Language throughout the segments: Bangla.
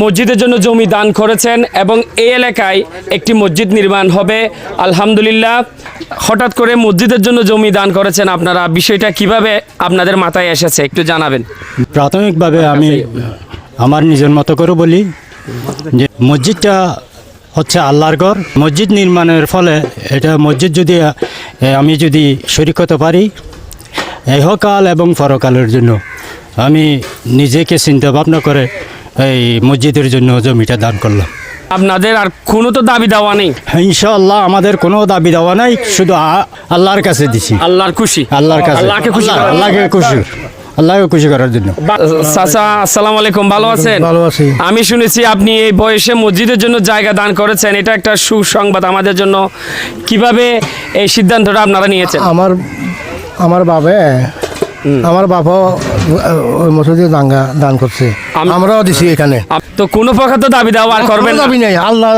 মসজিদের জন্য জমি দান করেছেন এবং এই এলাকায় একটি মসজিদ নির্মাণ হবে। আলহামদুলিল্লাহ, হঠাৎ করে মসজিদের জন্য জমি দান করেছেন আপনারা। বিষয়টা কীভাবে আপনাদের মাথায় এসেছে একটু জানাবেন। প্রাথমিকভাবে আমি আমার নিজের মতো করে বলি যে মসজিদটা হচ্ছে আল্লাহর ঘর। মসজিদ নির্মাণের ফলে এটা মসজিদ যদি আমি যদি শরিক হতে পারি ইহকাল এবং পরকালের জন্য আমি নিজেকে চিন্তা ভাবনা করে এই মসজিদের জন্য জমিটা দান করলাম। আপনাদের আর কোনো তো দাবি দেওয়া নেই? ইনশাআল্লাহ আমাদের কোনো দাবি দেওয়া নাই শুধু আল্লাহর কাছে দিছি। আল্লাহর খুশি? আল্লাহর কাছে। আল্লাহকে খুশি আল্লাহ- আল্লাহকে খুশি। আল্লাহকে খুশি করার জন্য। চাচা আসসালামু আলাইকুম ভালো আছেন? ভালো আছি। আমি শুনেছি আপনি এই বয়সে মসজিদের জন্য জায়গা দান করেছেন এটা একটা সুসংবাদ আমাদের জন্য। কীভাবে এই সিদ্ধান্তটা আপনারা নিয়েছেন? আমার আমার বাবে আমার বাবা ওই মসজিদে দাঙ্গা দান করছে। আমরাও দিছি এখানে। তো কোনো প্রকার তো দাবি দেওয়া আর করবেন। দাবি নেই আল্লাহ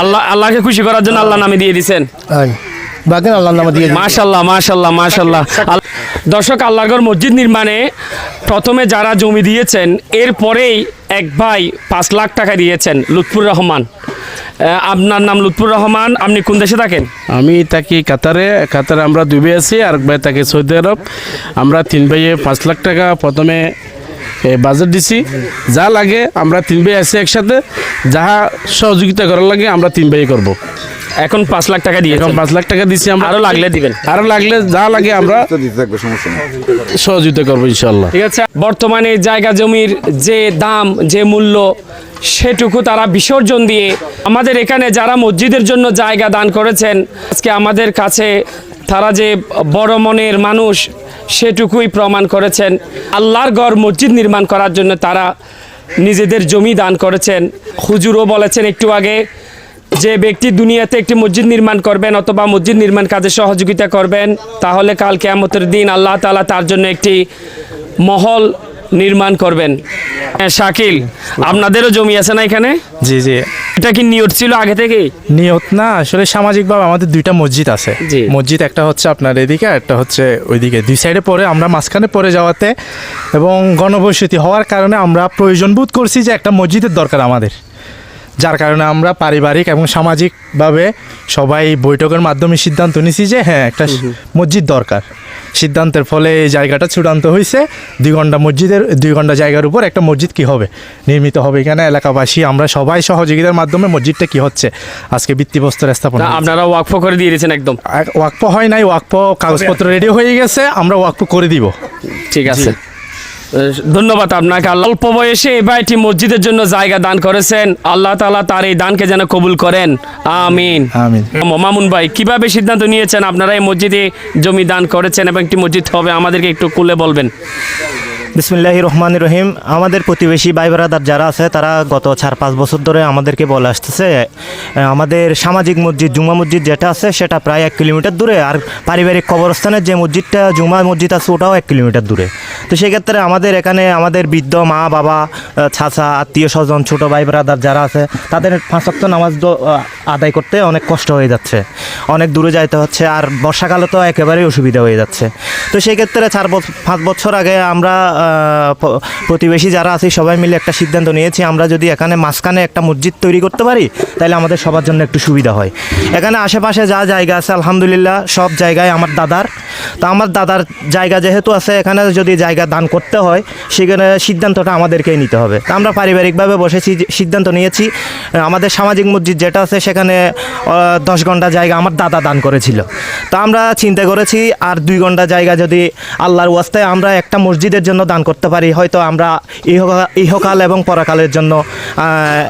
আল্লাহ আল্লাহকে খুশি করার জন্য আল্লাহ নামে দিয়ে দিছেন? বাকি আল্লাহ নামে দিয়ে। মাশাল্লাহ মাশাল্লাহ মাশাল্লাহ। দর্শক আল্লাহর মসজিদ নির্মাণে প্রথমে যারা জমি দিয়েছেন এরপরেই এক ভাই পাঁচ লাখ টাকা দিয়েছেন লুৎফুর রহমান। আপনার নাম লুৎফুর রহমান আপনি কোন দেশে থাকেন? আমি থাকি কাতারে কাতারে আমরা দুই ভাই আছি আর এক ভাই থাকি সৌদি আরব। আমরা তিন ভাইয়ে পাঁচ লাখ টাকা প্রথমে বাজেট দিছি। যা লাগে আমরা তিন ভাই আছি একসাথে যাহা সহযোগিতা করার লাগে আমরা তিন ভাই করব। এখন পাঁচ লাখ টাকা দিয়ে এখন পাঁচ লাখ টাকা দিছি আমরা। আরও লাগলে দিবেন। আরও লাগলে যা লাগে আমরা সহযোগিতা করব ইনশাল্লাহ ঠিক আছে বর্তমানে জায়গা জমির যে দাম যে মূল্য সেটুকু তারা বিসর্জন দিয়ে আমাদের এখানে যারা মসজিদের জন্য জায়গা দান করেছেন, আজকে আমাদের কাছে তারা যে বড় মনের মানুষ সেটুকুই প্রমাণ করেছেন। আল্লাহর গড় মসজিদ নির্মাণ করার জন্য তারা নিজেদের জমি দান করেছেন। হুজুরও বলেছেন একটু আগে যে ব্যক্তি দুনিয়াতে একটি মসজিদ নির্মাণ করবেন অথবা মসজিদ নির্মাণ কাজে সহযোগিতা করবেন, তাহলে কাল কেয়ামতের দিন আল্লাহ তাআলা তার জন্য একটি মহল নির্মাণ করবেন। শাকিল আপনাদেরও জমি আছে না এখানে? জি জি। এটা কি নিয়ত ছিল আগে থেকে নিয়ত না আসলে সামাজিকভাবে আমাদের দুইটা মসজিদ আছে। মসজিদ একটা হচ্ছে আপনার এদিকে একটা হচ্ছে ওইদিকে। দুই সাইডে পরে আমরা মাঝখানে পড়ে যাওয়াতে। এবং গণবসতি হওয়ার কারণে আমরা প্রয়োজন বোধ করছি যে একটা মসজিদের দরকার আমাদের। যার কারণে আমরা পারিবারিক এবং সামাজিকভাবে সবাই বৈঠকের মাধ্যমে সিদ্ধান্ত নিছি যে হ্যাঁ একটা মসজিদ দরকার। সিদ্ধান্তের ফলে এই জায়গাটা চূড়ান্ত হয়েছে দুই ঘণ্টা মসজিদের দুই ঘণ্টা জায়গার উপর একটা মসজিদ কি হবে? নির্মিত হবে এখানে এলাকাবাসী আমরা সবাই সহযোগিতার মাধ্যমে মসজিদটা কি হচ্ছে? আজকে ভিত্তিপ্রস্তর স্থাপন আপনারা ওয়াকফ করে দিয়ে দিয়েছেন একদম। এক- ওয়াকফ হয় নাই ওয়াকফ কাগজপত্র রেডি হয়ে গেছে আমরা ওয়াকফ করে দিব। ঠিক আছে। ধন্যবাদ আপনাকে আল্লাহ। অল্প বয়সে এবার একটি মসজিদের জন্য জায়গা দান করেছেন। আল্লাহ তালা তার এই দানকে যেন কবুল করেন। আমিন। আমিন। মামুন ভাই কীভাবে সিদ্ধান্ত নিয়েছেন আপনারা এই মসজিদে জমি দান করেছেন এবং একটি মসজিদ হবে? আমাদেরকে একটু খুলে বলবেন। বিসমিল্লাহ রহমান রহিম। আমাদের প্রতিবেশী ভাই ব্রাদার যারা আছে, তারা গত চার পাঁচ বছর ধরে আমাদেরকে বলে আসতেছে আমাদের সামাজিক মসজিদ, জুমা মসজিদ যেটা আছে, সেটা প্রায় এক কিলোমিটার দূরে, আর পারিবারিক কবরস্থানের যে মসজিদটা, জুমা মসজিদ আছে, ওটাও এক কিলোমিটার দূরে। তো সেক্ষেত্রে আমাদের এখানে আমাদের বৃদ্ধ মা, বাবা চাচা, আত্মীয় স্বজন, ছোটো ভাই ব্রাদার যারা আছে, তাদের পাঁচ ওয়াক্ত নামাজ আদায় করতে অনেক কষ্ট হয়ে যাচ্ছে। অনেক দূরে যাইতে হচ্ছে, আর বর্ষাকালে তো একেবারেই অসুবিধা হয়ে যাচ্ছে। তো সেই ক্ষেত্রে চার পাঁচ বছর আগে আমরা প্রতিবেশী যারা আছি, সবাই মিলে একটা সিদ্ধান্ত নিয়েছি, আমরা যদি এখানে মাঝখানে একটা মসজিদ তৈরি করতে পারি, তাহলে আমাদের সবার জন্য একটু সুবিধা হয়। এখানে আশেপাশে যা জায়গা আছে, আলহামদুলিল্লাহ, সব জায়গায় আমার দাদার। তো আমার দাদার জায়গা যেহেতু আছে, এখানে যদি জায়গা দান করতে হয়, সেখানে সিদ্ধান্তটা আমাদেরকেই নিতে হবে। তা আমরা পারিবারিকভাবে বসেছি সিদ্ধান্ত নিয়েছি আমাদের সামাজিক মসজিদ যেটা আছে, সেখানে দশ ঘণ্টা জায়গা আমার দাদা দান করেছিল। তা আমরা চিন্তা করেছি, আর দুই ঘণ্টা জায়গা যদি আল্লাহর ওয়াস্তায় আমরা একটা মসজিদের জন্য দান করতে পারি। হয়তো আমরা ইহকা- ইহকাল এবং পরাকালের জন্য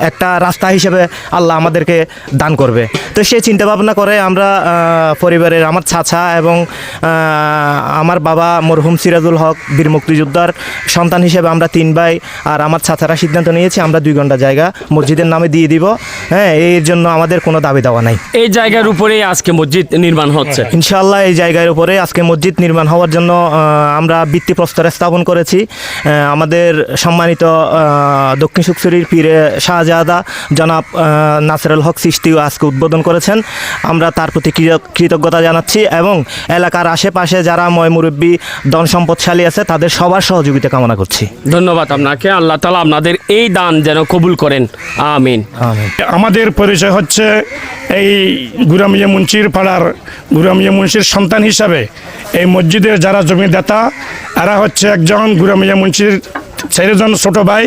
একটা রাস্তা হিসেবে আল্লাহ আমাদেরকে দান করবে। তো সেই চিন্তা ভাবনা করে আমরা পরিবারের আমার চাচা এবং আমার বাবা মরহুম সিরাজুল হক বীর মুক্তিযোদ্ধার সন্তান হিসেবে আমরা তিন ভাই আর আমার চাচারা সিদ্ধান্ত নিয়েছি আমরা দুই ঘণ্টা জায়গা মসজিদের নামে দিয়ে দিব। হ্যাঁ এর জন্য আমাদের কোনো দাবি দেওয়া নাই। এই জায়গার উপরেই আজকে মসজিদ নির্মাণ হচ্ছে। ইনশাল্লাহ এই জায়গার উপরে আজকে মসজিদ নির্মাণ হওয়ার জন্য আমরা ভিত্তি প্রস্তর স্থাপন করেছি। করেছি। আমাদের সম্মানিত দক্ষিণ সুকসুরির পীরে শাহজাদা জনাব নাসিরুল হক সৃষ্টিও আজকে উদ্বোধন করেছেন। আমরা তার প্রতি কৃত- কৃতজ্ঞতা জানাচ্ছি এবং এলাকার আশেপাশে যারা ময় মুরব্বী ধন সম্পদশালী আছে তাদের সবার সহযোগিতা কামনা করছি। ধন্যবাদ আপনাকে। আল্লাহ তালা আপনাদের এই দান যেন কবুল করেন। আমিন। আমিন। আমাদের পরিচয় হচ্ছে এই গুরামিয়া মুন্সির পাড়ার গুরামিয়া মুন্সির সন্তান হিসাবে। এই মসজিদের যারা জমিদাতা এরা হচ্ছে একজন গুরামিয়া মুন্সির চারিজন ছোট ভাই,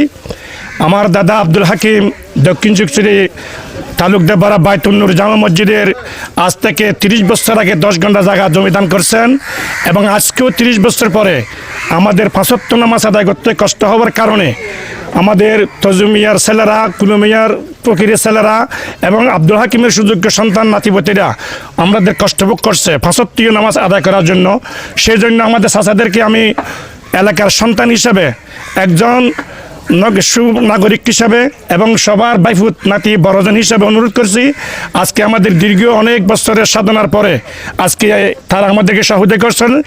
আমার দাদা আব্দুল হাকিম দক্ষিণ চুকচুরি তালুকদেবরা বাইতুন্নুর জামা মসজিদের আজ থেকে তিরিশ বছর আগে দশ ঘণ্টা জায়গা জমিদান করছেন এবং আজকেও তিরিশ বছর পরে আমাদের পাঁচত্ব নামাজ আদায় করতে কষ্ট হওয়ার কারণে আমাদের তজুমিয়ার ছেলেরা কুলুমিয়ার ফকিরের ছেলেরা এবং আব্দুল হাকিমের সুযোগ্য সন্তান, নাতিপতিরা আমাদের কষ্টভোগ করছে ফাঁসত্তীয় নামাজ আদায় করার জন্য। সেই জন্য আমাদের চাচাদেরকে আমি এলাকার সন্তান হিসাবে, একজন নগ- সুনাগরিক হিসাবে এবং সবার বাইফুত নাতি বড়জন হিসাবে অনুরোধ করছি, আজকে আমাদের দীর্ঘ অনেক বছরের সাধনার পরে আজকে তারা আমাদেরকে সাহুদে করছেন,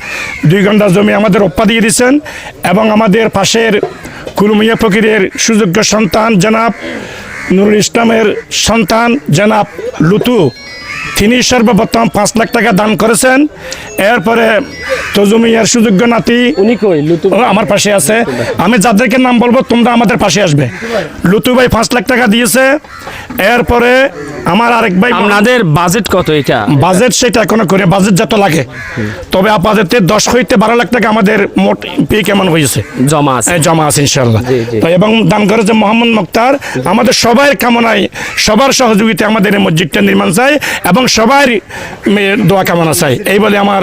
দুই ঘণ্টা জমি আমাদের অপ্পা দিয়ে দিচ্ছেন এবং আমাদের পাশের কুলুমিয়া ফকিরের সুযোগ্য সন্তান জনাব নুরুল ইসলামের সন্তান জনাব লুতু তিনি সর্বপ্রথম পাঁচ লাখ টাকা দান করেছেন। এরপরে তজুমিয়ার সুযোগ্য নাতি উনি কই? লুতু আমার পাশে আছে। আমি যাদেরকে নাম বলব তোমরা আমাদের পাশে আসবে। লুতু ভাই পাঁচ লাখ টাকা দিয়েছে। এরপরে আমার আরেক ভাই আপনাদের বাজেট কত এটা? বাজেট সেটা এখনও করে বাজেট যত লাগে। তবে আপাতত দশ হইতে বারো লাখ টাকা আমাদের মোট পে কেমন হয়েছে জমা আছে। জমা আছে ইনশাল্লাহ। তো এবং দান করেছে মোহাম্মদ মুক্তার। আমাদের সবার কামনায় সবার সহযোগিতা আমাদের এই মসজিদটা নির্মাণ চাই। এবং সবার দোয়া কামনা চাই। এই বলে আমার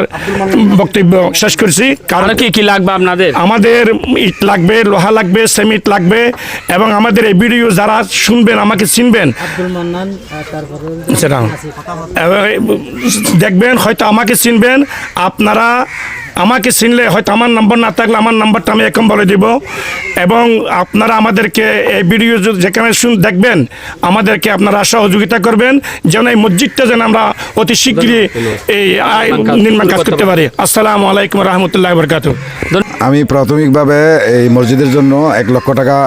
বক্তব্য শেষ করছি। কারণ কি কি লাগবে আপনাদের? আমাদের ইট লাগবে লোহা লাগবে সেমিট লাগবে এবং আমাদের এই ভিডিও যারা শুনবেন আমাকে চিনবেন সেটা। দেখবেন হয়তো আমাকে চিনবেন। আপনারা আমাকে চিনলে হয়তো আমার নম্বর না থাকলে আমার নাম্বারটা আমি এখন বলে দিব। এবং আপনারা আমাদেরকে এই ভিডিও যেখানে শুন দেখবেন আমাদেরকে আপনারা সহযোগিতা করবেন যেন এই মসজিদটা যেন আমরা অতি শীঘ্রই এই নির্মাণ কাজ করতে পারি। আসসালামু আলাইকুম রহমতুল্লাহ বরকাত আমি প্রাথমিকভাবে এই মসজিদের জন্য এক লক্ষ টাকা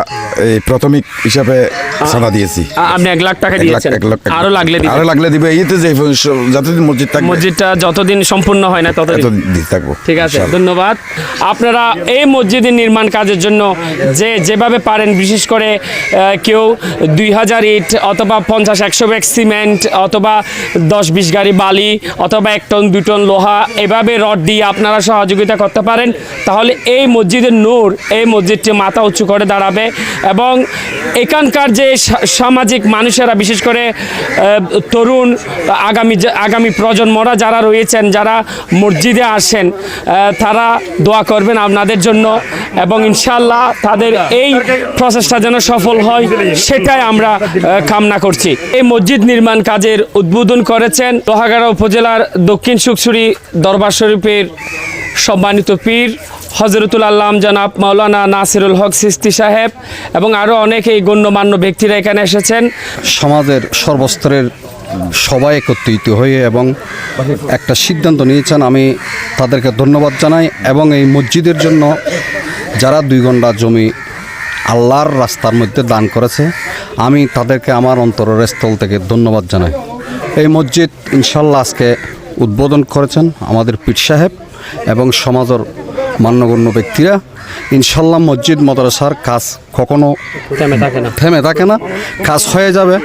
এই প্রাথমিক হিসাবে সাদা দিয়েছি। আপনি এক লাখ টাকা দিয়েছেন। এক লাখ- আরও লাগলে দিবেন। আরও লাগলে দিবে। এইতে যে যতদিন মসজিদ থাকবে মসজিদটা যতদিন সম্পূর্ণ হয় না ততদিন। থাকব। ঠিক আছে। ধন্যবাদ। আপনারা এই মসজিদের নির্মাণ কাজের জন্য যে যেভাবে পারেন বিশেষ করে কেউ দুই হাজার ইট অথবা পঞ্চাশ একশো ব্যাগ সিমেন্ট অথবা দশ বিশ গাড়ি বালি অথবা এক টন দু টন লোহা এভাবে রড দিয়ে আপনারা সহযোগিতা করতে পারেন তাহলে এই মসজিদের নূর এই মসজিদটি মাথা উঁচু করে দাঁড়াবে এবং এখানকার যে সামাজিক মানুষেরা বিশেষ করে তরুণ আগামী আগামী প্রজন্মরা যারা রয়েছেন যারা মসজিদে আসেন তারা দোয়া করবেন আপনাদের জন্য এবং ইনশাল্লাহ তাদের এই প্রচেষ্টা যেন সফল হয়, সেটাই আমরা কামনা করছি। এই মসজিদ নির্মাণ কাজের উদ্বোধন করেছেন লোহাগাড়া উপজেলার দক্ষিণ সুকসুরি দরবার শরীফের সম্মানিত পীর হজরতুল আল্লাম জনাব মাওলানা নাসিরুল হক সিস্তি সাহেব এবং আরও অনেক এই গণ্যমান্য ব্যক্তিরা এখানে এসেছেন। সমাজের সর্বস্তরের সবাই একত্রিত হয়ে এবং একটা সিদ্ধান্ত নিয়েছেন। আমি তাদেরকে ধন্যবাদ জানাই এবং এই মসজিদের জন্য যারা দুই ঘণ্টা জমি আল্লাহর রাস্তার মধ্যে দান করেছে, আমি তাদেরকে আমার অন্তরের স্থল থেকে ধন্যবাদ জানাই। এই মসজিদ ইনশাল্লাহ আজকে উদ্বোধন করেছেন আমাদের পীর সাহেব এবং সমাজের মান্যগণ্য ব্যক্তিরা ইনশাল্লাহ মসজিদ মাদ্রাসার কাজ কখনো থেমে থাকে না। থেমে থাকে না কাজ হয়ে যাবে।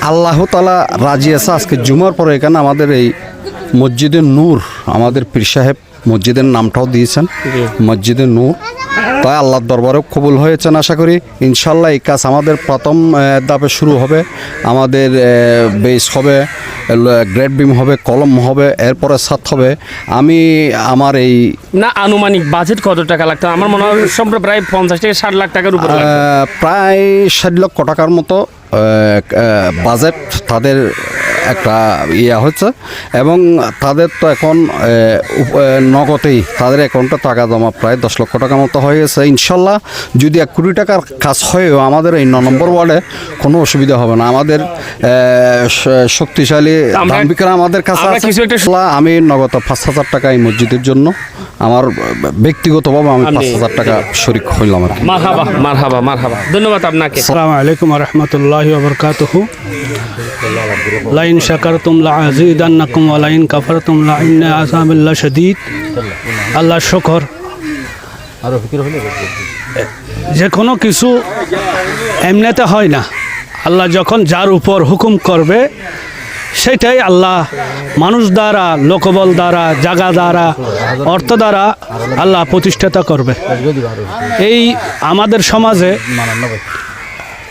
আল্লাহ তালা রাজি আছে আজকে জুমার পরে এখানে আমাদের এই মসজিদের নূর আমাদের পীর সাহেব মসজিদের নামটাও দিয়েছেন। মসজিদের নূর। তাই আল্লাহর দরবারেও কবুল হয়েছেন আশা করি। ইনশাল্লাহ এই কাজ আমাদের প্রথম ধাপে শুরু হবে। আমাদের বেস হবে গ্রেড বিম হবে কলম হবে এরপরে ছাদ হবে। আমি আমার এই না আনুমানিক বাজেট কত টাকা লাগতো আমার মনে হয় প্রায় পঞ্চাশ থেকে ষাট লাখ টাকার উপর প্রায় ষাট লক্ষ টাকার মতো বাজেট তাদের একটা ইয়া হচ্ছে এবং তাদের তো এখন নগদেই তাদের অ্যাকাউন্টে টাকা জমা প্রায় দশ লক্ষ টাকার মতো হয়ে গেছে। ইনশাল্লাহ যদি এক কোটি টাকার কাজ হয়েও আমাদের এই ন নম্বর ওয়ার্ডে কোনো অসুবিধা হবে না। আমাদের শক্তিশালী ধান আমাদের কাছে আমি নগদ পাঁচ হাজার টাকা এই মসজিদের জন্য আমার ব্যক্তিগতভাবে আমি পাঁচ হাজার টাকা শরিক হইলাম আর কি। মারহাবা মারহাবা মারহাবা। ধন্যবাদ আপনাকে। আসসালামু আলাইকুম রহমতুল্লাহ। লাইন আল্লাহ শখর যে কোনো কিছু এমনিতে হয় না। আল্লাহ যখন যার উপর হুকুম করবে, সেটাই আল্লাহ মানুষ দ্বারা, লোকবল দ্বারা, জাগা দ্বারা, অর্থ দ্বারা আল্লাহ প্রতিষ্ঠাতা করবে। এই আমাদের সমাজে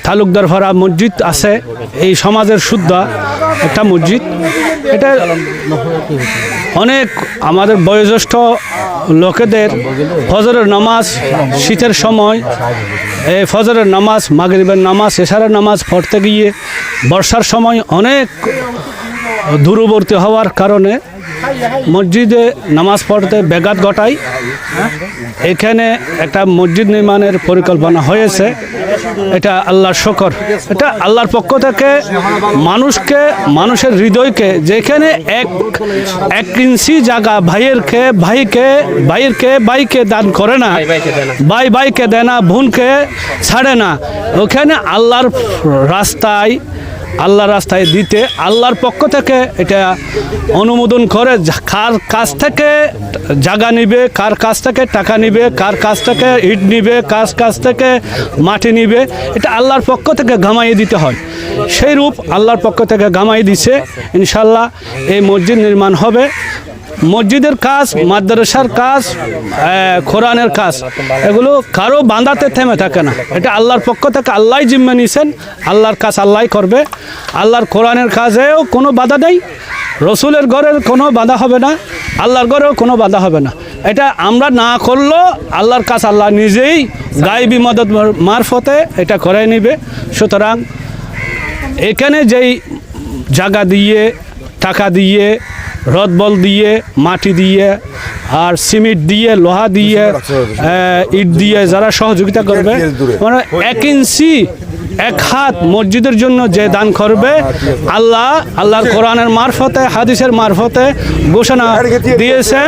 তালুকদার ভরা মসজিদ আছে। এই সমাজের শুদ্ধ একটা মসজিদ। এটা অনেক আমাদের বয়োজ্যেষ্ঠ লোকেদের ফজরের নামাজ, শীতের সময়, এই ফজরের নামাজ, মাগরিবের নামাজ, এশারের নামাজ পড়তে গিয়ে বর্ষার সময় অনেক দূরবর্তী হওয়ার কারণে মসজিদে নামাজ পড়তে ব্যাঘাত ঘটায়। এখানে একটা মসজিদ নির্মাণের পরিকল্পনা হয়েছে। এটা আল্লাহর শকর। এটা আল্লাহর পক্ষ থেকে মানুষকে, মানুষের হৃদয়কে, যেখানে এক এক ইঞ্চি জায়গা ভাইয়েরকে, ভাইকে ভাইয়েরকে, ভাইকে দান করে না, ভাই, ভাইকে দেয় না, বোনকে ছাড়ে না। ওখানে আল্লাহর রাস্তায় আল্লাহর রাস্তায় দিতে আল্লাহর পক্ষ থেকে এটা অনুমোদন করে কার কাছ থেকে জাগা নিবে, কার কাছ থেকে টাকা নিবে, কার কাছ থেকে ইট নিবে, কার কাছ থেকে মাটি নিবে, এটা আল্লাহর পক্ষ থেকে গামাই দিতে হয়। সেই রূপ আল্লাহর পক্ষ থেকে গামাই দিছে। ইনশাল্লাহ এই মসজিদ নির্মাণ হবে। মসজিদের কাজ, মাদ্রাসার কাজ কোরআনের কাজ, এগুলো কারও বাঁধাতে থেমে থাকে না। এটা আল্লাহর পক্ষ থেকে আল্লাহ জিম্মে নিয়েছেন, আল্লাহর কাজ আল্লাহ করবে। আল্লাহর কোরআনের কাজেও কোনো বাধা নেই, রসুলের ঘরের কোনো বাধা হবে না, আল্লাহর ঘরেও কোনো বাধা হবে না। এটা আমরা না করলেও আল্লাহর কাজ আল্লাহ নিজেই গাইবি মদত মারফতে এটা করে নিবে। সুতরাং এখানে যেই জায়গা দিয়ে, টাকা দিয়ে রদবল দিয়ে, মাটি দিয়ে, আর সিমেন্ট দিয়ে, লোহা দিয়ে ইট দিয়ে যারা সহযোগিতা করবে মানে এক ইঞ্চি, এক হাত মসজিদের জন্য যে দান করবে, আল্লাহ, আল্লাহর কোরআনের মারফতে, হাদিসের মারফতে ঘোষণা দিয়েছেন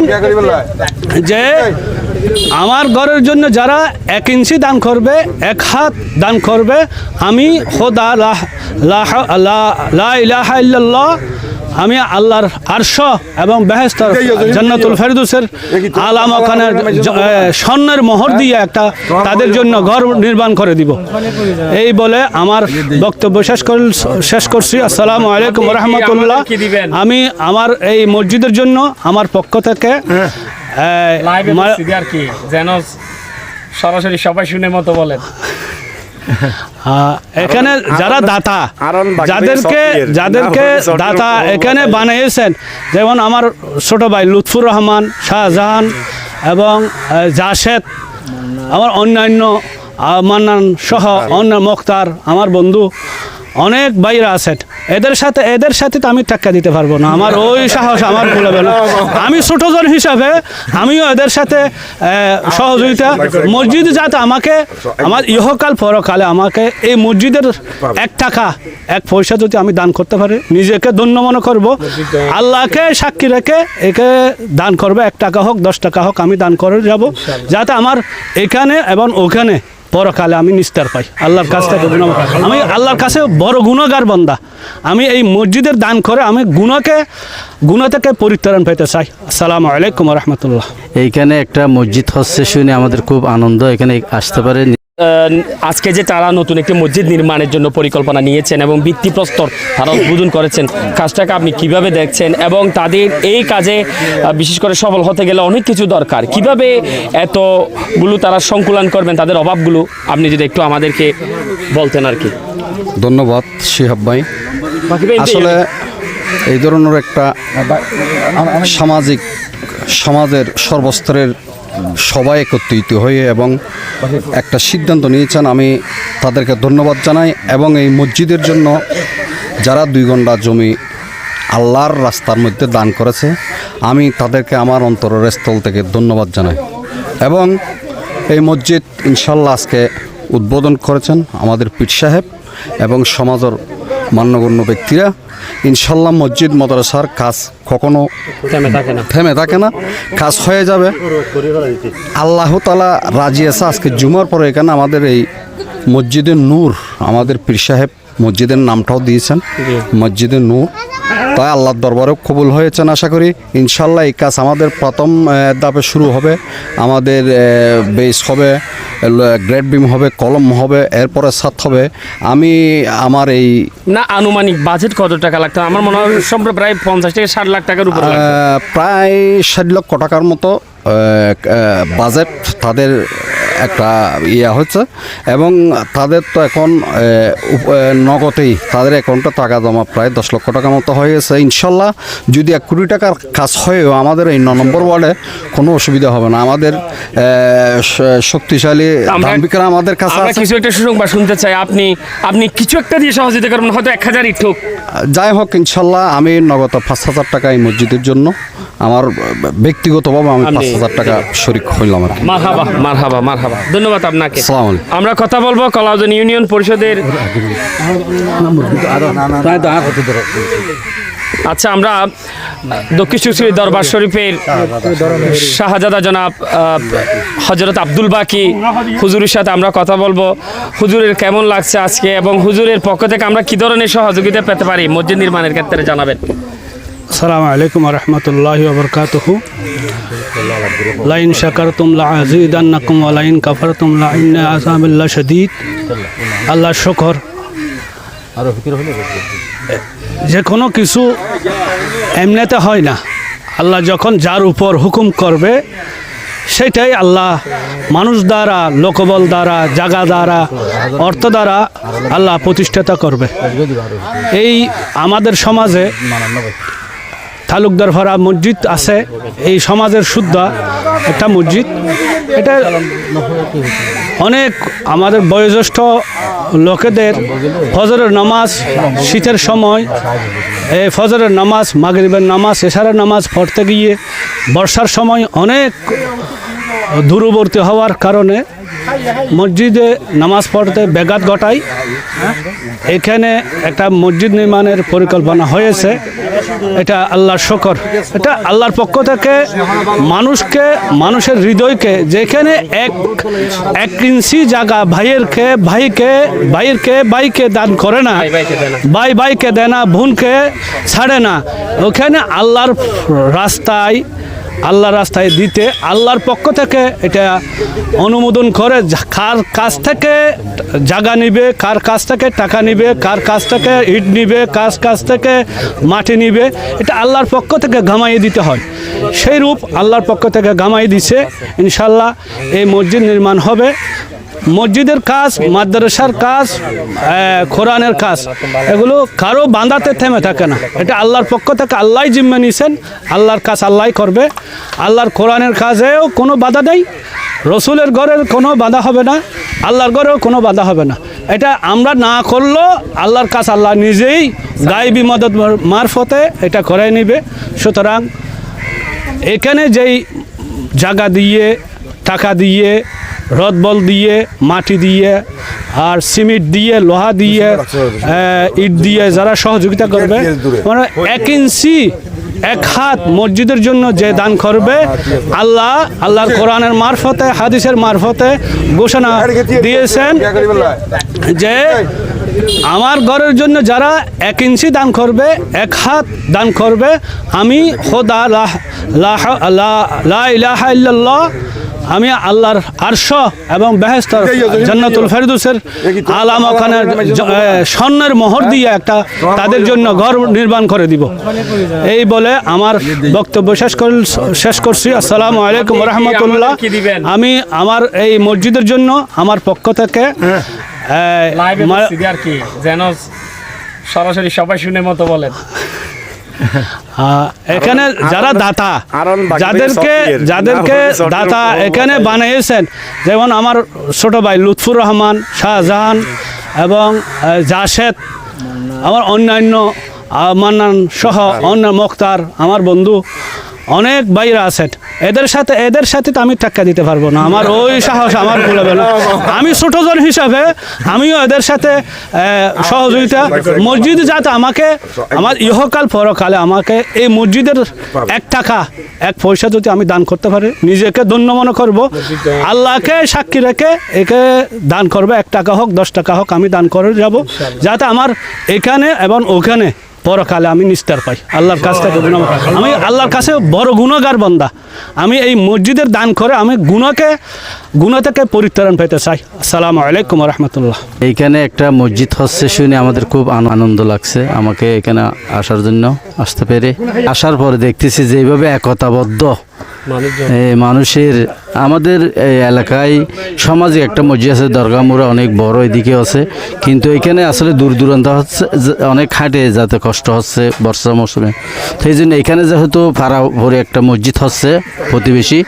যে আমার ঘরের জন্য যারা এক ইঞ্চি দান করবে, এক হাত দান করবে, আমি হোদা লাহ লাহ, লা- লা ইলাহা ইল্লাল্লাহ আমি আল্লাহর আরশ এবং বেহেস্তর জান্নাতুল ফেরদুসের আলাম ওখানের স্বর্ণের মোহর দিয়ে একটা তাদের জন্য ঘর নির্মাণ করে দিব। এই বলে আমার বক্তব্য শেষ কর শেষ করছি। আসসালামু আলাইকুম রহমতুল্লাহ আমি আমার এই মসজিদের জন্য আমার পক্ষ থেকে কি যেন সরাসরি সবাই শুনে মতো বলেন। এখানে যারা দাতা যাদেরকে যাদেরকে দাতা এখানে বানিয়েছেন যেমন আমার ছোট ভাই লুৎফুর রহমান শাহজাহান এবং জাসেদ আমার অন্যান্য মান্নান সহ অন্য মোক্তার আমার বন্ধু। অনেক ভাইরা আছেন এদের সাথে এদের সাথে তো আমি টাক্কা দিতে পারব না। আমার ওই সাহস আমার বলবে না। আমি ছোটজন হিসাবে আমিও এদের সাথে সহযোগিতা, মসজিদ যাতে আমাকে আমার ইহকাল, পরকালে আমাকে এই মসজিদের এক টাকা, এক পয়সা যদি আমি দান করতে পারি, নিজেকে ধন্য মনে করব। আল্লাহকে সাক্ষী রেখে একে দান করবে। এক টাকা হোক, দশ টাকা হোক, আমি দান করে যাব। যাতে আমার এখানে এবং ওখানে পরকালে আমি নিস্তার পাই। আল্লাহর কাছ থেকে গুণ আমি আল্লাহর কাছে বড় গুণগার বন্দা। আমি এই মসজিদের দান করে আমি গুণকে গুণ থেকে পরিত্রাণ পেতে চাই। আসসালামু আলাইকুম রহমতুল্লাহ। এইখানে একটা মসজিদ হচ্ছে শুনে আমাদের খুব আনন্দ। এখানে আসতে পারে আজকে যে তারা নতুন একটি মসজিদ নির্মাণের জন্য পরিকল্পনা নিয়েছেন এবং ভিত্তিপ্রস্তর তারা উদ্বোধন করেছেন কাজটাকে আপনি কীভাবে দেখছেন এবং তাদের এই কাজে বিশেষ করে সফল হতে গেলে অনেক কিছু দরকার। কীভাবে এতগুলো তারা সংকুলন করবেন তাদের অভাবগুলো আপনি যদি একটু আমাদেরকে বলতেন আর কি। ধন্যবাদ শিহাব ভাই। আসলে এই ধরনের একটা সামাজিক সমাজের সর্বস্তরের সবাই একত্রিত হয়ে এবং একটা সিদ্ধান্ত নিয়েছেন। আমি তাদেরকে ধন্যবাদ জানাই এবং এই মসজিদের জন্য যারা দুই ঘণ্টা জমি আল্লাহর রাস্তার মধ্যে দান করেছে, আমি তাদেরকে আমার অন্তরের স্থল থেকে ধন্যবাদ জানাই। এবং এই মসজিদ ইনশাল্লাহ আজকে উদ্বোধন করেছেন আমাদের পীর সাহেব এবং সমাজের মান্যগণ্য ব্যক্তিরা ইনশাল্লাহ মসজিদ মাদ্রাসার কাজ কখনো থেমে থাকে না। থেমে থাকে না। কাজ হয়ে যাবে। আল্লাহ তালা রাজি আছে আজকে জুমার পরে। এখানে আমাদের এই মসজিদের নূর আমাদের পীর সাহেব মসজিদের নামটাও দিয়েছেন। মসজিদের নূর তাই আল্লাহর দরবারেও কবুল হয়েছেন আশা করি। ইনশাল্লাহ এই কাজ আমাদের প্রথম ধাপে শুরু হবে। আমাদের বেস হবে গ্রেড বিম হবে কলম হবে এরপরে সাত হবে। আমি আমার এই না আনুমানিক বাজেট কত টাকা লাগতো আমার মনে হয় প্রায় পঞ্চাশ থেকে ষাট লাখ টাকার উপর প্রায় ষাট লক্ষ টাকার মতো বাজেট তাদের একটা ইয়ে হচ্ছে এবং তাদের তো এখন নগদেই তাদের অ্যাকাউন্টে টাকা জমা প্রায় দশ লক্ষ টাকার মতো হয়ে গেছে। ইনশাল্লাহ যদি এক কোটি টাকার কাজ হয়েও আমাদের এই ন নম্বর ওয়ার্ডে কোনো অসুবিধা হবে না। আমাদের শক্তিশালী দাম্ভিকরা আমাদের কাছে আছে। কিছু একটা সুসংবাদ শুনতে চাই। আপনি আপনি কিছু একটা দিয়ে সহযোগিতা করবেন হয়তো এক হাজার ইঠুক যাই হোক ইনশাল্লাহ আমি নগদ পাঁচ হাজার টাকা এই মসজিদের জন্য আমার ব্যক্তিগতভাবে আমি পাঁচ হাজার টাকা শরিক হইলাম আর মারহাবা মারহাবা মারহাবা। ধন্যবাদ আপনাকে। আমরা কথা বলব কলাউদ্দিন ইউনিয়ন পরিষদের আচ্ছা আমরা দক্ষিণ সুশ্রী দরবার শরীফের শাহজাদা জনাব হজরত আব্দুল বাকি হুজুরের সাথে আমরা কথা বলব। হুজুরের কেমন লাগছে আজকে এবং হুজুরের পক্ষ থেকে আমরা কি ধরনের সহযোগিতা পেতে পারি? মসজিদ নির্মাণের ক্ষেত্রে জানাবেন। আসসালামু আলাইকুম রহমতুল্লাহ বরকাতুহ। লাইন শাকারতুম লাজিদান্নাকুম ওয়া লাইন কাফারতুম লাইন আযাবিল্লাহ শাদীদ। আল্লাহ শুকর। যে কোনো কিছু এমনিতে হয় না। আল্লাহ যখন যার উপর হুকুম করবে, সেটাই আল্লাহ মানুষ দ্বারা, লোকবল দ্বারা, জাগা দ্বারা, অর্থ দ্বারা আল্লাহ প্রতিষ্ঠাতা করবে। এই আমাদের সমাজে তালুকদার ভরা মসজিদ আছে। এই সমাজের শুদ্ধ একটা মসজিদ। এটা অনেক আমাদের বয়োজ্যেষ্ঠ লোকেদের ফজরের নামাজ, শীতের সময়, এই ফজরের নামাজ, মাগরিবের নামাজ, এশারের নামাজ পড়তে গিয়ে বর্ষার সময় অনেক দূরবর্তী হওয়ার কারণে মসজিদে নামাজ পড়তে ব্যাঘাত ঘটায়। এখানে একটা মসজিদ নির্মাণের পরিকল্পনা হয়েছে। এটা আল্লাহর শকর। এটা আল্লাহর পক্ষ থেকে মানুষকে, মানুষের হৃদয়কে, যেখানে এক এক ইঞ্চি জায়গা ভাইয়েরকে, ভাইকে ভাইয়েরকে ভাইকে দান করে না, ভাই, ভাইকে দেয় না, বোনকে ছাড়ে না। ওখানে আল্লাহর রাস্তায় আল্লাহর রাস্তায় দিতে আল্লাহর পক্ষ থেকে এটা অনুমোদন করে কার কাছ থেকে জায়গা নিবে, কার কাছ থেকে টাকা নিবে, কার কাছ থেকে ইট নিবে, কার কাছ থেকে মাটি নিবে, এটা আল্লাহর পক্ষ থেকে গামাইয়ে দিতে হয়। সেই রূপ আল্লাহর পক্ষ থেকে ঘামাই দিছে। ইনশাল্লাহ এই মসজিদ নির্মাণ হবে। মসজিদের কাজ, মাদ্রাসার কাজ কোরআনের কাজ, এগুলো কারও বাঁধাতে থেমে থাকে না। এটা আল্লাহর পক্ষ থেকে আল্লাহ জিম্মা নিয়েছেন, আল্লাহর কাজ আল্লাহ করবে। আল্লাহর কোরআনের কাজেও কোনো বাধা নেই, রসুলের ঘরের কোনো বাধা হবে না, আল্লাহর ঘরেও কোনো বাধা হবে না। এটা আমরা না করলেও আল্লাহর কাজ আল্লাহ নিজেই গাইবি মদত মারফতে এটা করে নিবে। সুতরাং এখানে যেই জায়গা দিয়ে, টাকা দিয়ে রদবল দিয়ে, মাটি দিয়ে, আর সিমেন্ট দিয়ে, লোহা দিয়ে ইট দিয়ে যারা সহযোগিতা করবে মানে এক ইঞ্চি, এক হাত মসজিদের জন্য যে দান করবে, আল্লাহ, আল্লাহর কোরআনের মারফতে, হাদিসের মারফতে ঘোষণা দিয়েছেন যে আমার ঘরের জন্য যারা এক ইঞ্চি দান করবে, এক হাত দান করবে, আমি হোদা লাহ লাহ, লা- লা ইলাহা ইল্লাল্লাহ আমি আল্লাহর আরশ এবং বেহেস্তর জান্নাতুল ফেরদুসের আলাম ওখানে স্বর্ণের মোহর দিয়ে একটা তাদের জন্য ঘর নির্মাণ করে দিব। এই বলে আমার বক্তব্য শেষ কর শেষ করছি। আসসালামু আলাইকুম রহমতুল্লাহ আমি আমার এই মসজিদের জন্য আমার পক্ষ থেকে আর কি যেন সরাসরি সবাই শুনে মতো বলেন। এখানে যারা দাতা যাদেরকে যাদেরকে দাতা এখানে বানিয়েছেন যেমন আমার ছোট ভাই লুৎফুর রহমান শাহজাহান এবং জাসেদ আমার অন্যান্য মান্নান সহ অন্য মুক্তার আমার বন্ধু অনেক ভাইরা আছেন। এদের সাথে এদের সাথে তো আমি টাক্কা দিতে পারব না। আমার ওই সাহস, আমার বলবে না আমি ছোটজন হিসাবে আমিও এদের সাথে সহযোগিতা, মসজিদ যাতে আমাকে, আমার ইহকাল, পরকালে আমাকে এই মসজিদের এক টাকা, এক পয়সা যদি আমি দান করতে পারি, নিজেকে ধন্য মনে করব। আল্লাহকে সাক্ষী রেখে একে দান করবে, এক টাকা হোক, দশ টাকা হোক, আমি দান করে যাব, যাতে আমার এখানে এবং ওখানে পরকালে আমি নিস্তার পাই। আল্লাহর কাছ থেকে আমি আল্লাহর কাছে বড় গুণগার বন্দা। আমি এই মসজিদের দান করে আমি গুণকে গুণ থেকে পরিত্রাণ পেতে চাই। আসসালাম আলাইকুম রহমতুল্লাহ এইখানে একটা মসজিদ হচ্ছে শুনে আমাদের খুব আনন্দ লাগছে। আমাকে এখানে আসার জন্য আসতে পেরে। আসার পরে দেখতেছি যে এইভাবে একতাবদ্ধ। মানুষের আমাদের এই এলাকায় সমাজে একটা মসজিদ আছে দরগামুড়া অনেক বড় এদিকে আছে। কিন্তু এখানে আসলে দূর দূরান্ত হচ্ছে অনেক হাঁটে যাতে কষ্ট হচ্ছে বর্ষা মৌসুমে। সেই জন্য এখানে যেহেতু পাড়া ভরে একটা মসজিদ হচ্ছে প্রতিবেশী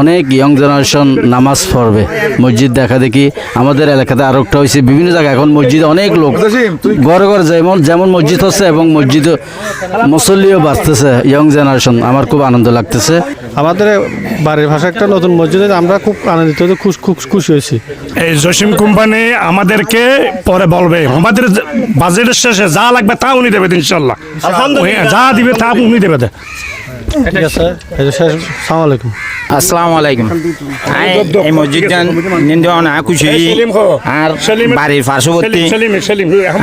অনেক ইয়ং জেনারেশন নামাজ পড়বে। মসজিদ দেখা দেখি আমাদের এলাকাতে আরও একটা হয়েছে বিভিন্ন জায়গায় এখন মসজিদে অনেক লোক ঘরে ঘরে যেমন যেমন মসজিদ হচ্ছে এবং মসজিদ মুসল্লিও বাড়তেছে ইয়ং জেনারেশন আমার খুব আনন্দ লাগতেছে। আমাদের বাড়ির ভাষা একটা নতুন মসজিদে আমরা খুব আনন্দিত খুশ খুব খুশি হয়েছি। এই জসিম কোম্পানি আমাদেরকে পরে বলবে আমাদের বাজেটের শেষে যা লাগবে তা উনি দেবে ইনশাল্লাহ। যা দিবে তা উনি দেবে ঠিক আছে সালাম আলাইকুম। আসসালামু আলাইকুম। এই মসজিদ নিন্দে না খুশি আর বাড়ির পার্শ্ববর্তী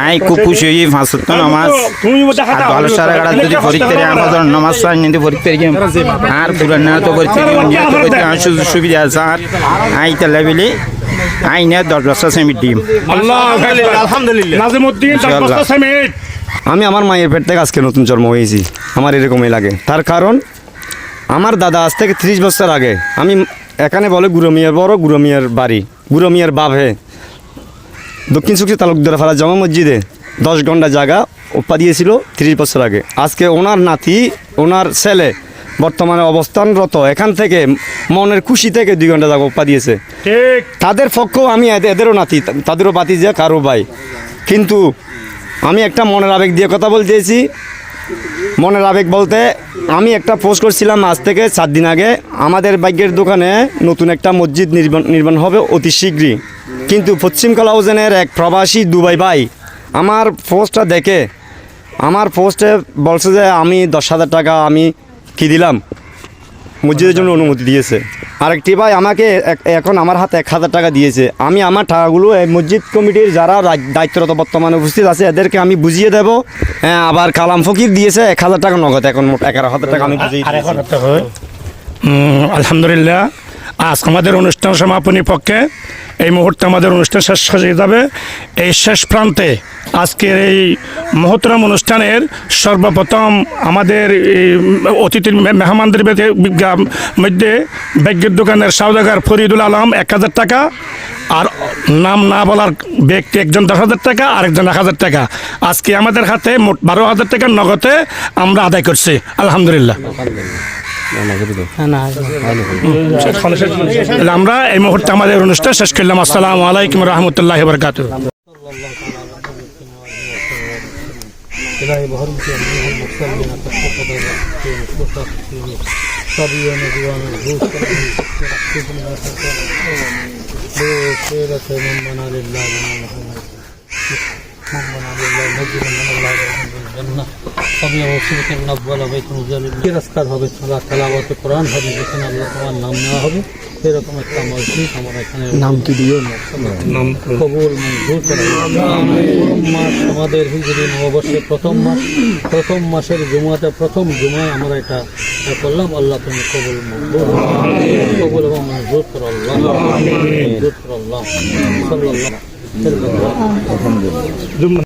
আই খুব খুশি হই পাঁচ নামাজ। আর ভালো সারা গাড়া যদি পরীক্ষা আমাদের নামাজ সার নিন্দে পরীক্ষা আর পুরান তো পরীক্ষা সুবিধা আছে। আর আই তেলে বিলি আই নিয়ে দশ বছর সেমিট দিম আলহামদুলিল্লাহ। নাজিমউদ্দিন ইনশাআল্লাহ। সামিট আমি আমার মায়ের পেট থেকে আজকে নতুন জন্ম হয়েছি। আমার এরকমই লাগে। তার কারণ আমার দাদা আজ থেকে ত্রিশ বছর আগে আমি এখানে বলে গুরমিয়ার বড় গুরমিয়ার বাড়ি গুরমিয়ার বাভে দক্ষিণ সুখী তালুকদার ফালা জামা মসজিদে দশ ঘণ্টা জায়গা ওপা দিয়েছিল ত্রিশ বছর আগে। আজকে ওনার নাতি ওনার ছেলে বর্তমানে অবস্থানরত এখান থেকে মনের খুশি থেকে দুই ঘণ্টা জায়গা ওপা দিয়েছে। ঠিক। তাদের পক্ষেও আমি এদের- এদেরও নাতি তাদেরও বাতি যে কারও ভাই। কিন্তু আমি একটা মনের আবেগ দিয়ে কথা বলতেছি মনের আবেগ বলতে আমি একটা পোস্ট করছিলাম আজ থেকে চার দিন আগে। আমাদের বাইকের দোকানে নতুন একটা মসজিদ নির্মাণ নির্মাণ হবে অতি শীঘ্রই। কিন্তু পশ্চিম কলাউজেনের এক প্রবাসী দুবাই ভাই আমার পোস্টটা দেখে, আমার পোস্টে বলছে যে আমি দশ হাজার টাকা আমি কি দিলাম? মসজিদের জন্য অনুমতি দিয়েছে আরেকটি ভাই আমাকে এক- এখন আমার হাতে এক হাজার টাকা দিয়েছে আমি আমার টাকাগুলো এই মসজিদ কমিটির যারা দায়িত্বরত বর্তমানে উপস্থিত আছে এদেরকে আমি বুঝিয়ে দেব হ্যাঁ আবার কালাম ফকির দিয়েছে এক হাজার টাকা নগদ এখন মোট এগারো হাজার টাকা আমি বুঝিয়ে আলহামদুলিল্লাহ আজ আমাদের অনুষ্ঠান সমাপনী পক্ষে এই মুহূর্তে আমাদের অনুষ্ঠান শেষ হয়ে যাবে। এই শেষ প্রান্তে আজকের এই মহতরম অনুষ্ঠানের সর্বপ্রথম আমাদের এই অতিথি মে- মেহমানদের মধ্যে ব্যাগের দোকানের সৌদাগার ফরিদুল আলম এক হাজার টাকা আর নাম না বলার ব্যক্তি একজন দশ হাজার টাকা, আরেকজন এক হাজার টাকা। আজকে আমাদের হাতে মোট বারো হাজার টাকার নগদে আমরা আদায় করছি। আলহামদুলিল্লাহ। আমরা এই মুহূর্তে আমাদের অনুষ্ঠান শেষ করলাম আসসালামু আলাইকুম রহমতুল্লাহ বরকাত রাস্তার হবে কোরআন হবে যেখানে আল্লাহ তোমার নাম নেওয়া হবে? একটা মসজিদ আমার এখানে নাম কি দিও নাম কবুল মঞ্জুর মাস আমাদের হিজরি নববর্ষের প্রথম মাস। প্রথম মাসের জুমাতে প্রথম জুমায় আমরা এটা করলাম। আল্লাহ তুমি কবুল মঞ্জুর কবুল এবং মঞ্জুর করো আল্লাহ। মঞ্জুর করো আল্লাহ। সাল্লাল্লাহ